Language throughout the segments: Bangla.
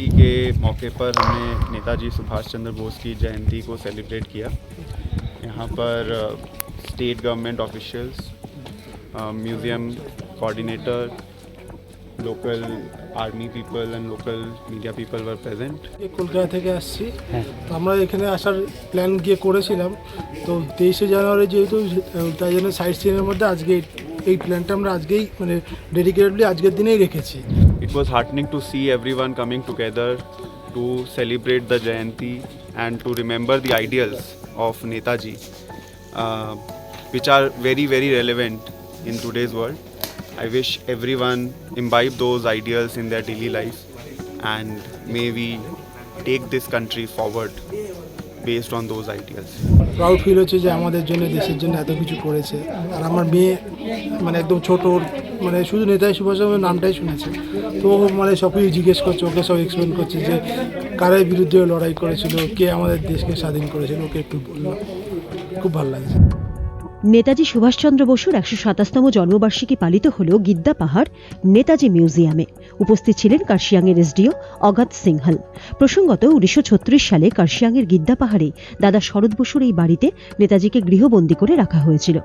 दिवाली के मौके पर हमने नेताजी सुभाष चंद्र बोस की जयंती को सेलिब्रेट किया यहाँ पर state government officials museum coordinator local army people and local media people were present এই কলকাতা থেকে আসছি তো আমরা এখানে আসার প্ল্যান গিয়ে করেছিলাম তো তেইশে জানুয়ারি যেহেতু আহ, তাই জন্য সাইট সিনের মধ্যে আজকে এই- এই প্ল্যানটা আমরা আজকেই মানে ডেডিকেটেডলি আজকের দিনেই রেখেছি It was heartening to see everyone coming together to celebrate the Jayanti and to remember the ideals of Netaji, uh, which are very, very relevant in today's world. I wish everyone imbibe those ideals in their daily life and may we take this country forward based on those ideas proud feel হচ্ছে যে আমাদের জন্য, দেশের জন্য এত কিছু করেছে। আর আমার মেয়ে মানে একদম ছোট মানে শুধু নেতাজি সুভাষচন্দ্রের নামটাই শুনেছে। তো মানে সব কিছু জিজ্ঞেস করছে, ওকে সব এক্সপ্লেন করছে যে কারের বিরুদ্ধে লড়াই করেছিল, কে আমাদের দেশকে স্বাধীন করেছিল, ওকে একটু বলল। খুব ভালো লাগছে। নেতাজি সুভাষচন্দ্র বসুর একশো সাতাশতম জন্মবার্ষিকী পালিত হল গিদ্দা পাহাড় নেতাজি মিউজিয়ামে। উপস্থিত ছিলেন কার্শিয়াংয়ের এসডিও অগাত সিংহল। প্রসঙ্গত উনিশশো ছত্রিশ সালে কার্শিয়াংয়ের গিদ্দা পাহাড়ে দাদা শরৎ বসুর এই বাড়িতে নেতাজিকে গৃহবন্দী করে রাখা হয়েছিল।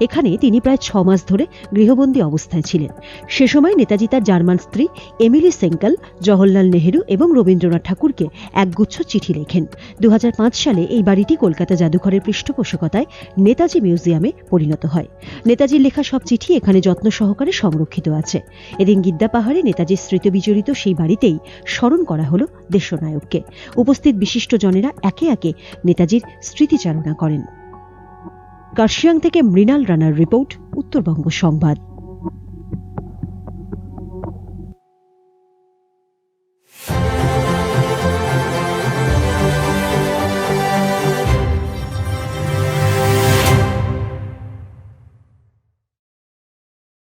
এখানে তিনি প্রায় ছ মাস ধরে গৃহবন্দী অবস্থায় ছিলেন। সে সময় নেতাজি তার জার্মান স্ত্রী এমিলি সেঙ্কাল, জওহরলাল নেহেরু এবং রবীন্দ্রনাথ ঠাকুরকে একগুচ্ছ চিঠি লেখেন। দু হাজার পাঁচ সালে এই বাড়িটি কলকাতা জাদুঘরের পৃষ্ঠপোষকতায় নেতাজি মিউজিয়ামে পরিণত হয়। নেতাজির লেখা সব চিঠি এখানে যত্ন সহকারে সংরক্ষিত আছে। এদিন গিদ্দা পাহাড়ে নেতাজির স্মৃতিবিজড়িত সেই বাড়িতেই স্মরণ করা হলো দেশনায়ককে। উপস্থিত বিশিষ্ট জনেরা একে একে নেতাজির স্মৃতিচারণা করেন। কার্শিয়াং থেকে মৃণাল রানার রিপোর্ট, উত্তরবঙ্গ সংবাদ।